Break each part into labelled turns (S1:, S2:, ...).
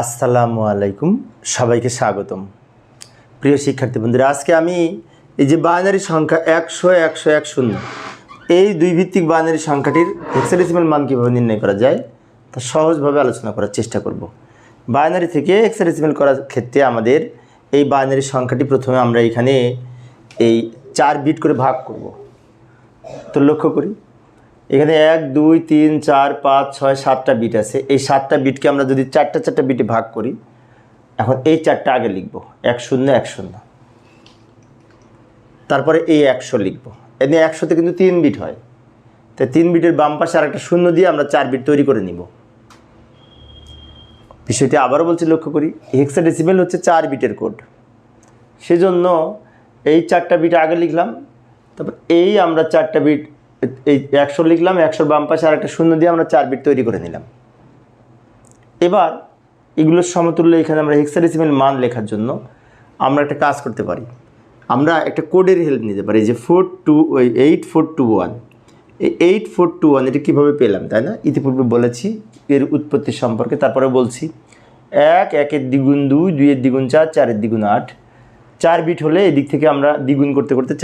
S1: আসসালামু আলাইকুম, সবাইকে স্বাগতম। প্রিয় শিক্ষার্থী বন্ধুরা, আজকে আমি এই যে বাইনারি সংখ্যা একশো একশো, এক শূন্য, এই দুই ভিত্তিক বাইনারি সংখ্যাটির হেক্সাডেসিমাল মান কীভাবে নির্ণয় করা যায় তা সহজভাবে আলোচনা করার চেষ্টা করব। বাইনারি থেকে হেক্সাডেসিমাল করার ক্ষেত্রে আমাদের এই বাইনারি সংখ্যাটি প্রথমে আমরা এখানে এই চার বিট করে ভাগ করব। তো লক্ষ্য করি এখানে এক, দুই, তিন, চার, পাঁচ, ছয়, সাতটা বিট আছে। এই সাতটা বিটকে আমরা যদি চারটা চারটা বিটে ভাগ করি, এখন এই চারটা আগে লিখব। এক শূন্য এক শূন্য। তারপরে এই একশো লিখব। এনে একশোতে কিন্তু তিন বিট হয়। তো তিন বিটের বাম পাশে আর একটা শূন্য দিয়ে আমরা চার বিট তৈরি করে নিব। বিষয়টি আবারও বলছি, লক্ষ্য করি হেক্সাডেসিমেল হচ্ছে চার বিটের কোড সেজন্য এই চারটা বিট আগে লিখলাম, তারপর এই আমরা চারটা বিট এই একশো লিখলাম, একশোর বাম পাশে আর একটা শূন্য দিয়ে আমরা চার বিট তৈরি করে নিলাম। এবার এগুলোর সমতুল্য এখানে আমরা হেক্সাডেসিমেল মান লেখার জন্য আমরা একটা কাজ করতে পারি। আমরা একটা কোডের হেল্প নিতে পারি যে ফোর টু ওই এইট ফোর টু ওয়ান এই এইট ফোর টু ওয়ান এটা কীভাবে পেলাম, তাই না? ইতিপূর্বে বলেছি, এর উৎপত্তি সম্পর্কে, তারপরে বলছি, এক, একের দ্বিগুণ দুই, দুইয়ের দ্বিগুণ চার, চারের দ্বিগুণ আট। চার বিট হলে এদিক থেকে আমরা দ্বিগুণ করতে করতে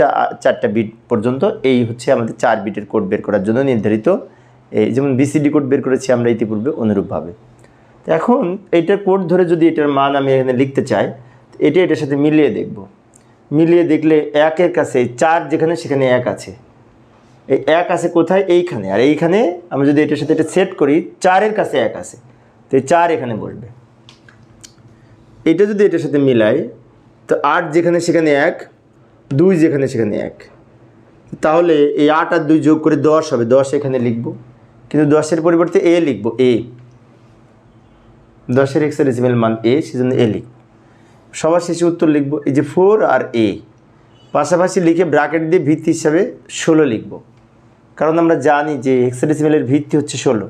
S1: চারটা বিট পর্যন্ত এই হচ্ছে আমাদের চার বিটের কোড বের করার জন্য নির্ধারিত। এই যেমন বিসিডি কোড বের করেছি আমরা ইতিপূর্বে অনুরূপভাবে। তো এখন এইটার কোড ধরে যদি এটার মান আমি এখানে লিখতে চাই এটা এটার সাথে মিলিয়ে দেখব। মিলিয়ে দেখলে একের কাছে চার যেখানে সেখানে এক আছে। এই এক আছে কোথায়? এইখানে। আর এইখানে আমি যদি এটার সাথে এটা সেট করি, চারের কাছে এক আছে। তো এই চার এখানে বসবে। এটা যদি এটার সাথে মিলাই তো আট যেখানে সেখানে এক, দুই যেখানে সেখানে এক। তাহলে এই আট আর দুই যোগ করে দশ হবে। দশ এখানে লিখব। কিন্তু দশের পরিবর্তে এ লিখব, এ। দশের এক্সাডেসিমেল মান এ, সেজন্য এ লিখব। সবার শেষে উত্তর লিখব, এই যে ফোর আর এ। পাশাপাশি লিখে ব্র্যাকেট দিয়ে ভিত্তি হিসাবে ষোলো লিখব। কারণ আমরা জানি যে হেক্সাডেসিমেলের ভিত্তি হচ্ছে ষোলো।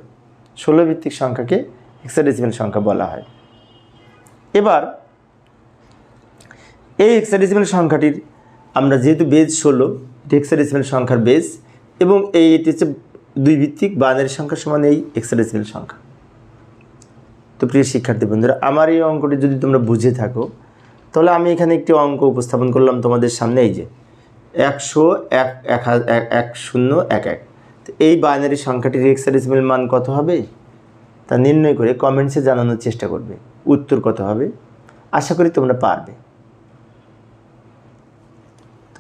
S1: ষোলো ভিত্তিক সংখ্যাকে হেক্সাডেসিমেল সংখ্যা বলা হয়। এবার এই হেক্সাডেসিমেল সংখ্যাটির আমরা যেহেতু বেজ ষোলো হেক্সাডেসিমেল সংখ্যার বেজ এবং এই এটি হচ্ছে দুই ভিত্তিক বাইনারি সংখ্যার সমান এই হেক্সাডেসিমেল সংখ্যা। তো প্রিয় শিক্ষার্থী বন্ধুরা, আমার এই অঙ্কটি যদি তোমরা বুঝে থাকো, তাহলে আমি এখানে একটি অঙ্ক উপস্থাপন করলাম তোমাদের সামনে, এই যে একশো, এক এক হা- এক এক, শূন্য, এক এক। তো এই বাইনারি সংখ্যাটির হেক্সাডেসিমেল মান কত হবে? তা নির্ণয় করে কমেন্টসে জানানোর চেষ্টা করবে। উত্তর কত হবে? আশা করি তোমরা পারবে।